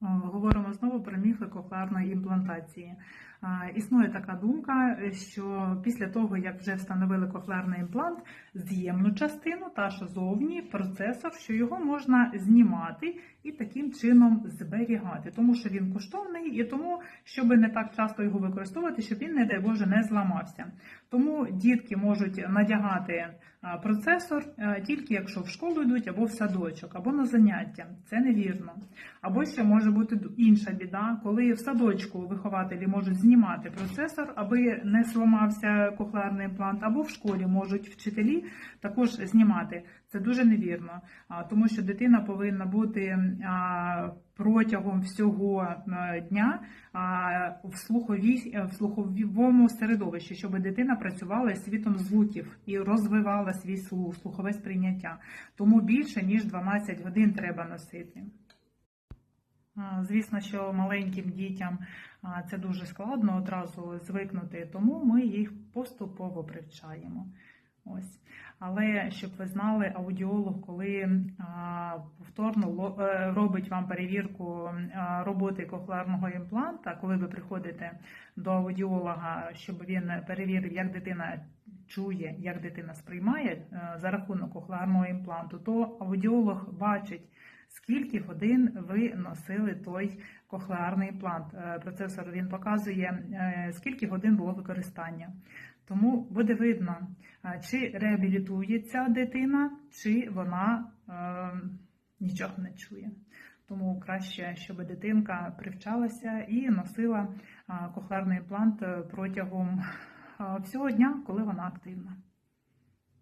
Говоримо знову про міфи кохлеарної імплантації. Існує така думка, що після того, як вже встановили кохлеарний імплант, з'ємну частину, та що зовні процесор, що його можна знімати таким чином зберігати, тому що він коштовний і тому, щоб не так часто його використовувати, щоб він, не дай Боже, не зламався. Тому дітки можуть надягати процесор тільки якщо в школу йдуть або в садочок, або на заняття. Це невірно. Або ще може бути інша біда, коли в садочку вихователі можуть знімати процесор, аби не зламався кохлеарний імплант, або в школі можуть вчителі також знімати. Це дуже невірно, тому що дитина повинна бути протягом всього е, дня в слуховій е, в слуховому середовищі, щоб дитина працювала світом звуків і розвивала свій слух, слухове сприйняття. Тому більше ніж 12 годин треба носити. Звісно, що маленьким дітям це дуже складно одразу звикнути, тому ми їх поступово привчаємо. Ось. Але щоб ви знали, аудіолог, коли а, повторно е, робить вам перевірку роботи кохлеарного імпланта, коли ви приходите до аудіолога, щоб він перевірив, як дитина чує, як дитина сприймає е, за рахунок кохлеарного імпланту, то аудіолог бачить, скільки годин ви носили той кохлеарний імплант. Е, Процесор він показує, е, скільки годин було використання. Тому буде видно, е, чи реабілітується дитина, чи вона е, нічого не чує. Тому краще, щоб дитинка привчалася і носила кохлеарний імплант е, протягом всього дня, коли вона активна.